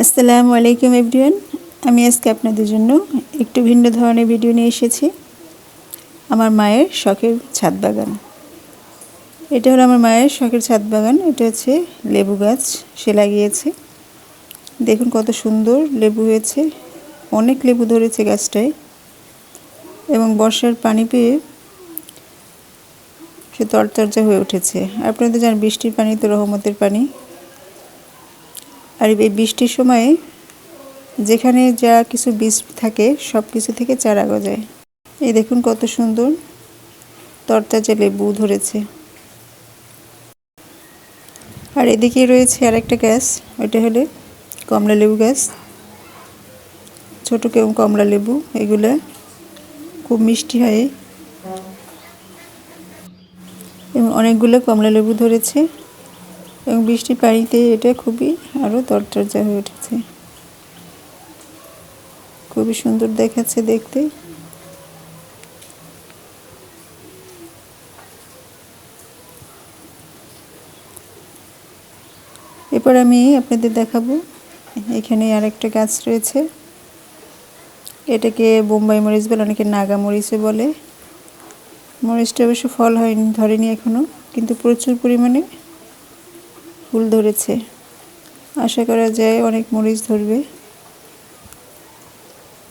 আসসালামু আলাইকুম এভরিওয়ান। আমি আজকে আপনাদের জন্য একটু ভিন্ন ধরনের ভিডিও নিয়ে এসেছি। আমার মায়ের শখের ছাদ বাগান। এটা হলো আমার মায়ের শখের ছাদ বাগান। এটা হচ্ছে লেবু গাছ। সে লাগিয়েছে। দেখুন কত সুন্দর লেবু হয়েছে। অনেক লেবু ধরেছে গাছটায়। এবং বর্ষার পানি পেয়ে সে তরতাজা হয়ে উঠেছে। আপনারা তো জানেন বৃষ্টির পানি তো রহমতের পানি। আর এই বৃষ্টির সময়ে যেখানে যা কিছু বীজ থাকে, সব কিছু থেকে চারা গজায়। এই দেখুন কত সুন্দর তরতাজা লেবু ধরেছে। আর এদিকে রয়েছে আর একটা গাছ, ওইটা হলে কমলা লেবু গাছ। ছোটো কেউ কমলা লেবু, এগুলো খুব মিষ্টি হয়। এবং অনেকগুলো কমলা লেবু ধরেছে। এবং বৃষ্টির পানিতে এটা খুবই আরও তরতাজা হয়ে উঠেছে। খুবই সুন্দর দেখাচ্ছে দেখতে। এরপর আমি আপনাদের দেখাবো, এখানে আর একটা গাছ রয়েছে। এটাকে বোম্বাই মরিচ বলে, অনেকে নাগা মরিচে বলে। মরিচটা অবশ্য ফল হয়নি, ধরেনি এখনও কিন্তু প্রচুর পরিমাণে ফুল ধরেছে। আশা করা যায় অনেক মরিচ ধরবে।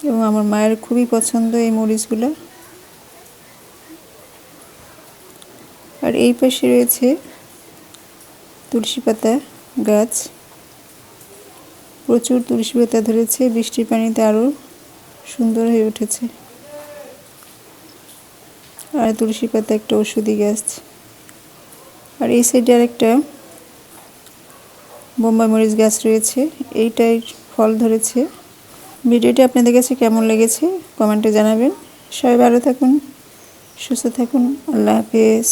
এবং আমার মায়ের খুবই পছন্দ এই মরিচগুলো। আর এই পাশে রয়েছে তুলসী পাতা গাছ। প্রচুর তুলসী পাতা ধরেছে, বৃষ্টির পানিতে আরও সুন্দর হয়ে উঠেছে। আর তুলসী পাতা একটা ওষুধি গাছ। আর এই সাইডে আরেকটা বোম্বাই মরিচ গাছ রয়েছে, এইটাই ফল ধরেছে। ভিডিওটি আপনাদের কাছে কেমন লেগেছে? কমেন্টে জানাবেন। সবাই ভালো থাকুন, সুস্থ থাকুন, আল্লাহ হাফেজ।